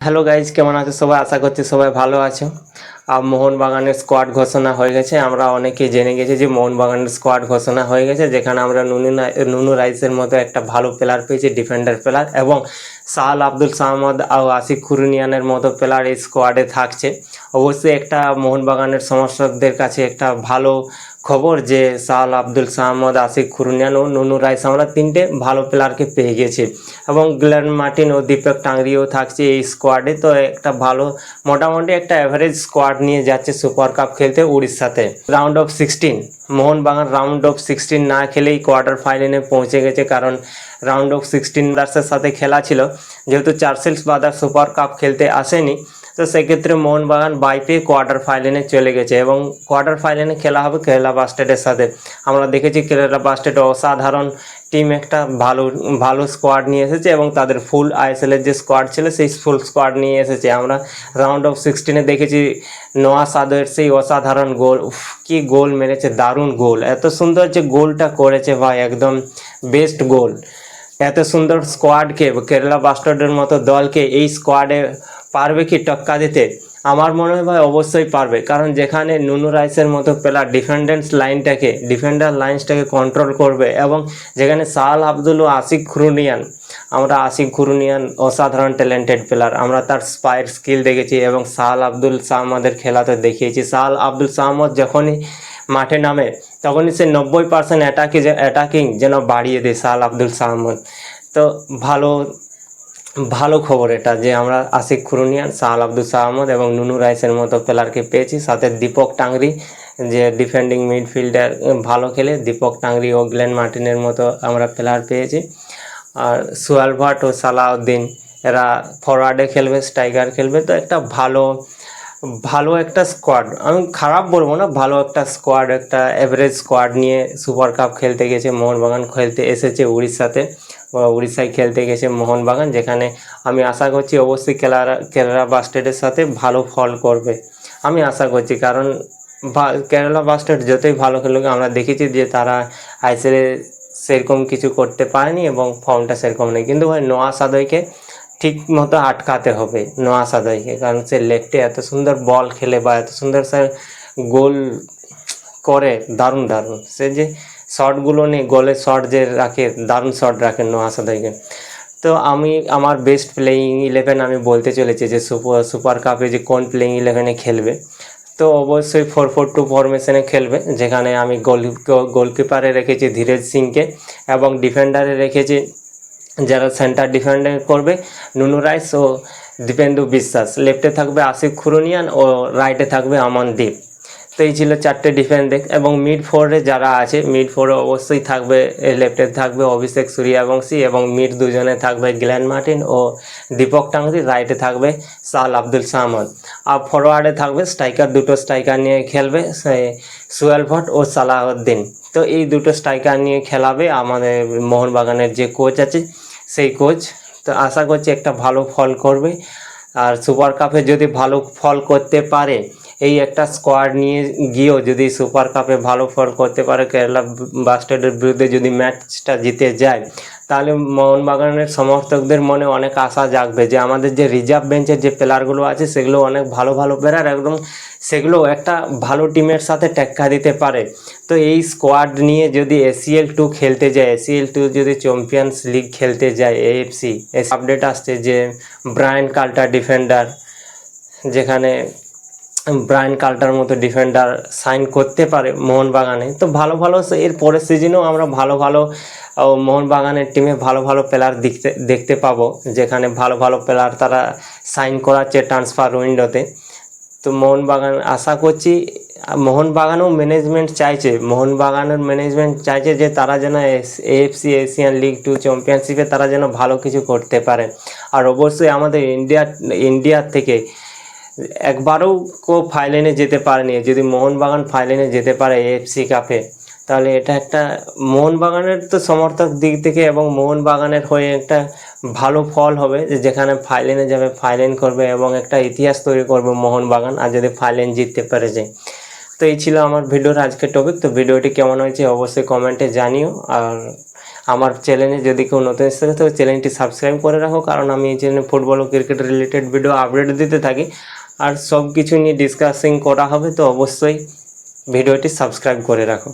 Hello guys কেমন আছে সবাই? আশা করছি সবাই ভালো আছো। মোহনবাগানের স্কোয়াড ঘোষণা হয়ে গেছে। আমরা অনেকে জেনে গেছি যে মোহনবাগানের স্কোয়াড ঘোষণা হয়ে গেছে, যেখানে আমরা নুনু নুনু রাইসের মতো একটা ভালো প্লেয়ার পেয়েছি ডিফেন্ডার প্লেয়ার এবং সাহাল আব্দুল সাহমদ আর আসিক খুরুনিয়ানের মতো প্লেয়ার এই স্কোয়াডে থাকছে। অবশ্যই একটা মোহনবাগানের সমর্থকদের কাছে একটা ভালো খবর যে সাহাল আব্দুল সাহমদ আসিক খুরুনিয়ান ও নুনু রাইস আমরা তিনটে ভালো প্লেয়ারকে পেয়ে গেছি। এবং গ্লেন মার্টিন ও দীপক টাংরিও থাকছে এই স্কোয়াডে তো একটা ভালো, মোটামুটি একটা অ্যাভারেজ স্কোয়াড নিয়ে যাচ্ছে সুপার কাপ খেলতে উড়িষ্যাতে। Round of sixteen Mohun Bagan round of sixteen না খেলেই কোয়ার্টার ফাইনালে পৌঁছে গেছে কারণ রাউন্ড অফ সিক্সটিন ব্রাদার্সের সাথে খেলা ছিল। যেহেতু চার্সেলস ব্রাদার্স সুপার কাপ খেলতে আসেনি তো সেক্ষেত্রে মোহনবাগান বাই পেয়ে কোয়ার্টার ফাইনালে চলে গেছে এবং কোয়ার্টার ফাইনালে খেলা হবে কেরালা বাস্টেটের সাথে। আমরা দেখেছি কেরালা বাস্টেট অসাধারণ টিম একটা ভালো ভালো স্কোয়াড নিয়ে এসেছে এবং তাদের ফুল আইএসএলের যে স্কোয়াড ছিল সেই ফুল স্কোয়াড নিয়ে এসেছে। আমরা রাউন্ড অফ সিক্সটিনে দেখেছি নোয়া সাদের সেই অসাধারণ গোল। কি গোল মেরেছে, দারুণ গোল। এত সুন্দর যে গোলটা করেছে ভাই, একদম বেস্ট গোল এত সুন্দর স্কোয়াডকে কেরালা বাস্টার্ডের মতো দলকে এই স্কোয়াডে পারবে কি টক্কা দিতে? আমার মনে হয় অবশ্যই পারবে। কারণ যেখানে নুনু রাইসের মতো প্লেয়ার ডিফেন্ডেন্স লাইনটাকে ডিফেন্ডার লাইনসটাকে কন্ট্রোল করবে এবং যেখানে সাহাল আব্দুল ও আশিক খুরুনিয়ান, আমরা আশিক খুরুনিয়ান অসাধারণ ট্যালেন্টেড প্লেয়ার আমরা তার স্পাইর স্কিল দেখেছি এবং সাহাল আব্দুল সাহমাদের খেলাতে দেখিয়েছি। সাল আব্দুল সাহমদ যখনই মাঠে নামে, তখনই সে নব্বই পার্সেন্ট অ্যাটাকে অ্যাটাকিং যেন বাড়িয়ে দেয় সাহাল আব্দুল সাহমদ তো ভালো ভালো খবর এটা যে আমরা আশিক খুরুনিয়ান সাহাল আব্দুল সাহমদ এবং নুনু রাইসের মতো প্লেয়ারকে পেয়েছি। সাথে দীপক টাংরি, যে ডিফেন্ডিং মিডফিল্ডার ভালো খেলে। দীপক টাংরি ও গ্লেন মার্টিনের মতো আমরা প্লেয়ার পেয়েছি। আর সুয়াল ভাট ও সালাউদ্দিন, এরা ফরওয়ার্ডে খেলবে স্ট্রাইকার খেলবে। তো একটা ভালো ভালো একটা স্কোয়াড আমি খারাপ বলব না, ভালো একটা স্কোয়াড একটা অ্যাভারেজ স্কোয়াড নিয়ে সুপার কাপ খেলতে গেছে, মোহনবাগান খেলতে এসেছে উড়িষ্যাতে। উড়িষ্যায় খেলতে গেছে মোহনবাগান, যেখানে আমি আশা করছি অবশ্যই কেলারা কেরালা বাস্টেটের সাথে ভালো ফল করবে। আমি আশা করছি, কারণ কেরালা বাস্টেট যতই ভালো খেলুক, আমরা দেখেছি যে তারা আইসিএলে সেরকম কিছু করতে পারেনি এবং ফর্মটা সেরকম নেই। কিন্তু ভাই, নোয়া সাদয়কে ঠিক মতো আটকাতে হবে, নোয়া সাদয়কে কারণ সে লেফটে এত সুন্দর বল খেলে বা এত সুন্দর সে গোল করে, দারুণ দারুণ। সে যে শটগুলো নেই গোলের শট যে রাখে, দারুণ শট রাখে নোয়া সাদয়কে তো আমি, আমার বেস্ট প্লেয়িং ইলেভেন আমি বলতে চলেছি যে সুপার সুপার কাপে যে কোন প্লেয়িং ইলেভেনে খেলবে। তো অবশ্যই ফোর ফোর টু ফরমেশনে খেলবে, যেখানে আমি গোল গোলকিপারে রেখেছি ধীরেজ সিংকে এবং ডিফেন্ডারে রেখেছি যারা সেন্টার ডিফেন্ডার করবে, নুনু রাইস ও দীপেন্দু বিশ্বাস। লেফটে থাকবে আসিফ খুরুনিয়ান ও রাইটে থাকবে আমনদীপ এই ছিল চারটে ডিফেন্স দেখ এবং মিড ফোরে যারা আছে মিড ফোরে অবশ্যই থাকবে লেফটে থাকবে অভিষেক সূর্যবংশী এবং মিড দুজনে থাকবে গ্ল্যান মার্টিন ও দীপক টাংরি রাইটে থাকবে সাল আব্দুল সাহমদ আর ফরওয়ার্ডে থাকবে স্ট্রাইকার দুটো স্ট্রাইকার নিয়ে খেলবে সুয়েল ভট ও সালাহউদ্দিন। তো এই দুটো স্ট্রাইকার নিয়ে খেলাবে আমাদের মোহনবাগানের যে কোচ আছে, সেই কোচ তো আশা করছি একটা ভালো ফল করবে। আর সুপার কাপে যদি ভালো ফল করতে পারে এই একটা স্কোয়াড নিয়ে গিয়েও যদি সুপার কাপে ভালো ফল করতে পারে কেরালা বাস্টার্ডের বিরুদ্ধে যদি ম্যাচটা জিতে যায়, তাহলে মোহনবাগানের সমর্থকদের মনে অনেক আশা জাগবে যে আমাদের যে রিজার্ভ বেঞ্চের যে প্লেয়ারগুলো আছে, সেগুলো অনেক ভালো ভালো প্লেয়ার একদম সেগুলো একটা ভালো টিমের সাথে টেক্কা দিতে পারে। তো এই স্কোয়াড নিয়ে যদি এসিএল টু খেলতে যায় এসিএল টু যদি চ্যাম্পিয়ন্স লিগ খেলতে যায় এএফসি আপডেট আসছে যে ব্রায়ান কাল্টার ডিফেন্ডার যেখানে ব্রায়ান কাল্টার মতো ডিফেন্ডার সাইন করতে পারে মোহনবাগানে। তো ভালো ভালো এর পরের সিজনেও আমরা ভালো ভালো মোহনবাগানের টিমে ভালো ভালো প্লেয়ার দেখতে দেখতে পাবো। যেখানে ভালো ভালো প্লেয়ার তারা সাইন করাচ্ছে ট্রান্সফার উইন্ডোতে তো। মোহনবাগান, আশা করছি, মোহনবাগানও ম্যানেজমেন্ট চাইছে। মোহনবাগানের ম্যানেজমেন্ট চাইছে যে তারা যেন এএফসি এশিয়ান লিগ টু চ্যাম্পিয়নশিপে তারা যেন ভালো কিছু করতে পারে। আর অবশ্যই আমাদের ইন্ডিয়া ইন্ডিয়ার থেকে একবারও কেউ ফাইনালে যেতে পারেনি। যদি মোহনবাগান ফাইনালে যেতে পারে এএফসি কাপে তাহলে এটা একটা মোহনবাগানের তো সমর্থক দিক থেকে এবং মোহনবাগানের হয়ে একটা ভালো ফল হবে যে যেখানে ফাইনালে যাবে ফাইনাল করবে এবং একটা ইতিহাস তৈরি করবে মোহনবাগান আর যদি ফাইনাল জিততে পারে যায় তো এই ছিল আমার ভিডিওর আজকের টপিক তো ভিডিওটি কেমন হয়েছে অবশ্যই কমেন্টে জানিও। আর আমার চ্যানেলে যদি কেউ নতুন এসে থাকে তবে চ্যানেলটি সাবস্ক্রাইব করে রাখো। কারণ আমি এই চ্যানেলে ফুটবল ও ক্রিকেট রিলেটেড ভিডিও আপডেট দিতে থাকি। আর সব কিছু নিয়ে ডিসকাসিং করা হবে তো অবশ্যই ভিডিওটি সাবস্ক্রাইব করে রাখো।